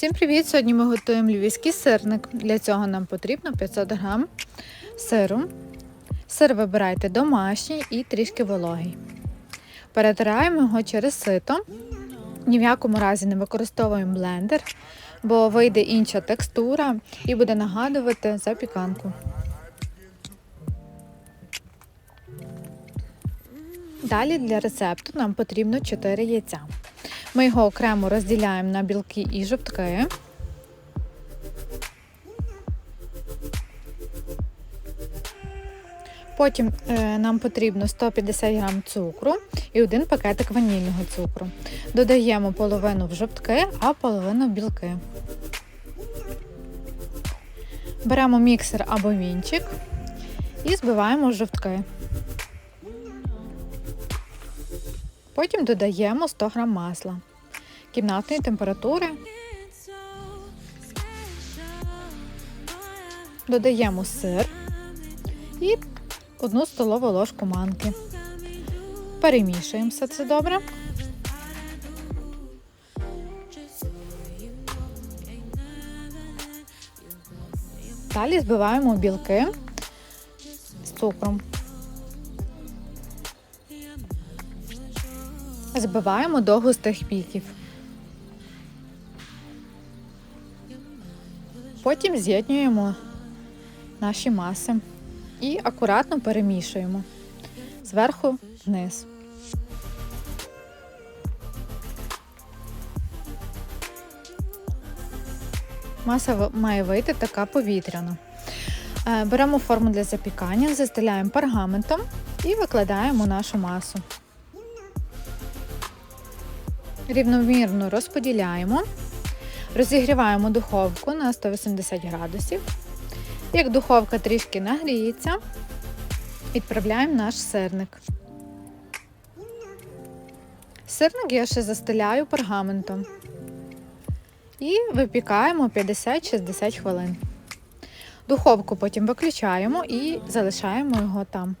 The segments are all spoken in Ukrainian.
Всім привіт! Сьогодні ми готуємо львівський сирник. Для цього нам потрібно 500 г сиру. Сир вибирайте домашній і трішки вологий. Перетираємо його через сито. Ні в якому разі не використовуємо блендер, бо вийде інша текстура і буде нагадувати запіканку. Далі для рецепту нам потрібно 4 яйця. Ми його окремо розділяємо на білки і жовтки. Потім е, нам потрібно 150 г цукру і один пакетик ванільного цукру. Додаємо половину в жовтки, а половину в білки. Беремо міксер або вінчик і збиваємо жовтки. Потім додаємо 100 г масла кімнатної температури. Додаємо сир і одну столову ложку манки. Перемішуємо все це добре. Далі збиваємо білки з цукром. Збиваємо до густих піків. Потім з'єднуємо наші маси і акуратно перемішуємо зверху вниз. Маса має вийти така повітряна. Е, беремо форму для запікання, застеляємо пергаментом і викладаємо нашу масу. Рівномірно розподіляємо, розігріваємо духовку на 180 градусів. Як духовка трішки нагріється, відправляємо наш сирник. Сирник я ще застеляю пергаментом і випікаємо 50-60 хвилин. Духовку потім виключаємо і залишаємо його там.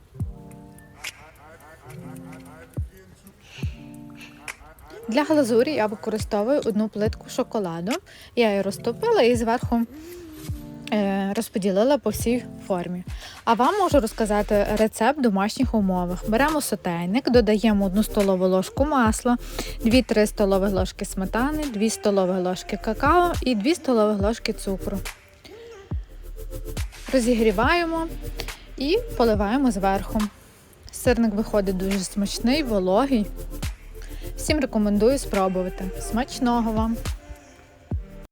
Для глазурі я використовую одну плитку шоколаду. Я її розтопила і зверху е, розподілила по всій формі. А вам можу розказати рецепт в домашніх умовах. Беремо сотейник, додаємо 1 столову ложку масла, 2-3 столові ложки сметани, 2 столові ложки какао і 2 столові ложки цукру. Розігріваємо і поливаємо зверху. Сирник виходить дуже смачний, вологий. Всім рекомендую спробувати. Смачного вам!